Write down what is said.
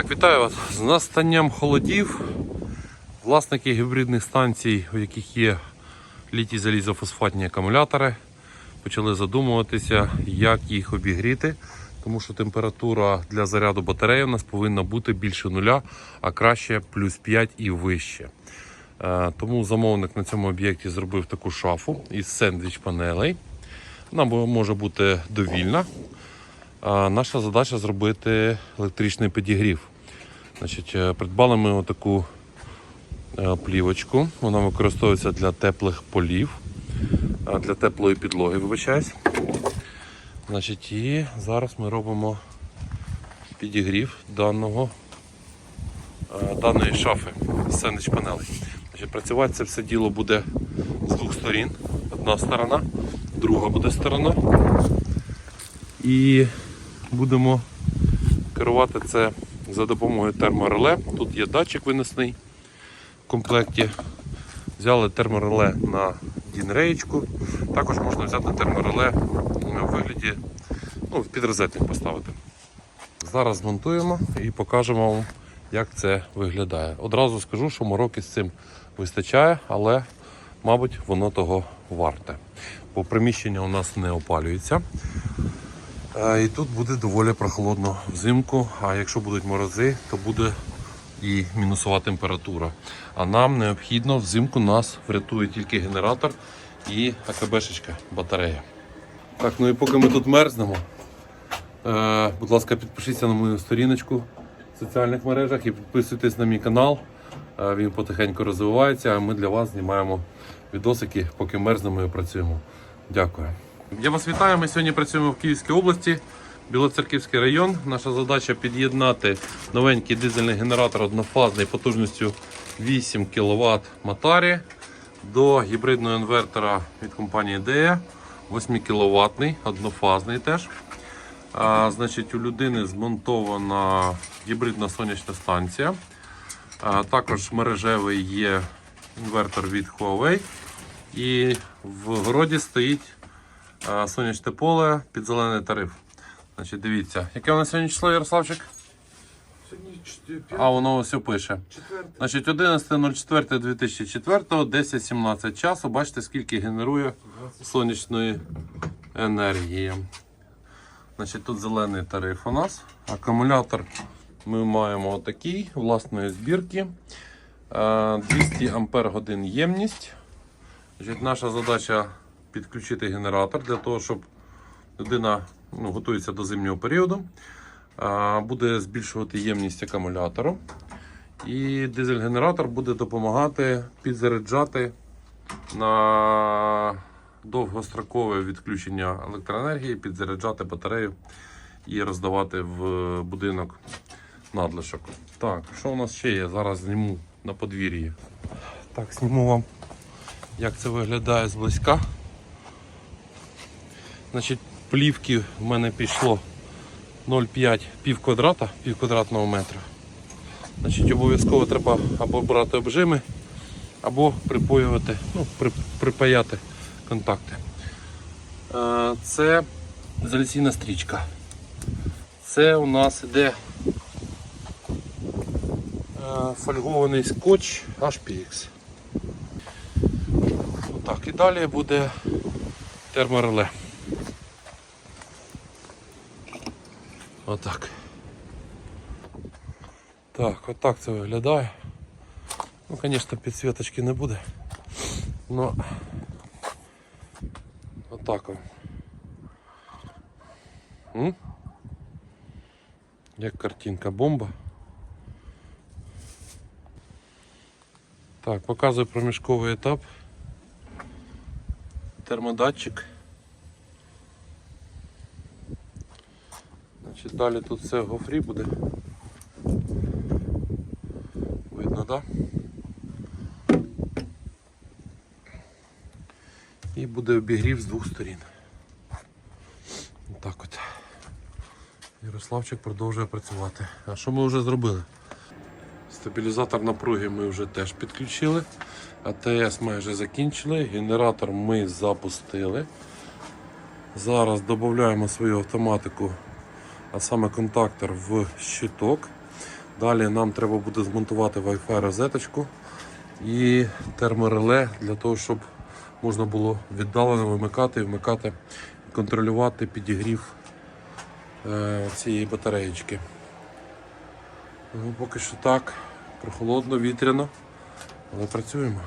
Так, вітаю вас з настанням холодів. Власники гібридних станцій, у яких є літій залізофосфатні акумулятори, почали задумуватися, як їх обігріти, тому що температура для заряду батареї у нас повинна бути більше нуля, а краще плюс 5 і вище. Е, Тому замовник на цьому об'єкті зробив таку шафу із сендвіч панелей. Вона може бути довільна. Наша задача зробити електричний підігрів. Значить, е, придбали ми отаку е, плівочку. Вона використовується для теплих полів, для теплої підлоги, вибачаюсь. Значить, і зараз ми робимо підігрів даного, е, даної шафи сендвіч панелей. Значить, працювати це все діло буде з двох сторін. Одна сторона, друга буде сторона. І будемо керувати це за допомогою термореле. Тут є датчик винесений в комплекті. Взяли термореле на дінреєчку. Також можна взяти термореле у вигляді ну, під розетник поставити. Зараз змонтуємо і покажемо вам, як це виглядає. Одразу скажу, що мороки з цим вистачає, але, мабуть, воно того варте. Бо приміщення у нас не опалюється. І тут буде доволі прохолодно взимку, а якщо будуть морози, то буде і мінусова температура. А нам необхідно взимку нас врятує тільки генератор і АКБшечка батарея. Так, ну і поки ми тут мерзнемо, е, будь ласка, підпишіться на мою сторіночку в соціальних мережах і підписуйтесь на мій канал. Е, Він потихеньку розвивається, а ми для вас знімаємо відосики, поки мерзнемо і працюємо. Дякую. Я вас вітаю. Ми сьогодні працюємо в Київській області, Білоцерківський район. Наша задача під'єднати новенький дизельний генератор однофазний потужністю 8 кВт Матарі до гібридного інвертора від компанії DE 8 кВт, однофазний теж. А, значить, у людини змонтована гібридна сонячна станція. А, також мережевий є інвертор від Huawei. І в городі стоїть сонячне поле під зелений тариф. Значить, дивіться, яке у нас сьогодні число, Ярославчик? А, воно все пише. четверте. Значить, 11.04.2004, 10.17 часу. Бачите, скільки генерує сонячної енергії. Значить, тут зелений тариф у нас. Акумулятор ми маємо отакий власної збірки. Е, 200 Ампер годин ємність. Значить, наша задача підключити генератор для того, щоб людина ну, готується до зимнього періоду. Буде збільшувати ємність акумулятору. І дизель-генератор буде допомагати підзаряджати на довгострокове відключення електроенергії, підзаряджати батарею і роздавати в будинок надлишок. Так, що у нас ще є? Зараз зніму на подвір'ї. Так, зніму вам, як це виглядає зблизька. Значить, плівки в мене пішло 0,5 пів квадрата, пів квадратного метра. Значить, обов'язково треба або брати обжими, або припоювати, ну, при, припаяти контакти. Е, Це заліційна стрічка. Це у нас іде е, фольгований скотч HPX. Отак. І далі буде термореле. Отак. Так, отак це виглядає. Ну, звісно, підсвіточки не буде. Но отак. М? Як картинка бомба. Так, показую проміжковий етап. Термодатчик. Значить, далі тут все гофрі буде. Видно, да? І буде обігрів з двох сторін. Так от. Ярославчик продовжує працювати. А що ми вже зробили? Стабілізатор напруги ми вже теж підключили. АТС майже закінчили. Генератор ми запустили. Зараз додаємо свою автоматику, а саме контактор в щиток. Далі нам треба буде змонтувати Wi-Fi розеточку і термореле для того, щоб можна було віддалено вимикати, і вмикати, контролювати підігрів е, цієї батареєчки. Ну, поки що так, прохолодно, вітряно, але працюємо.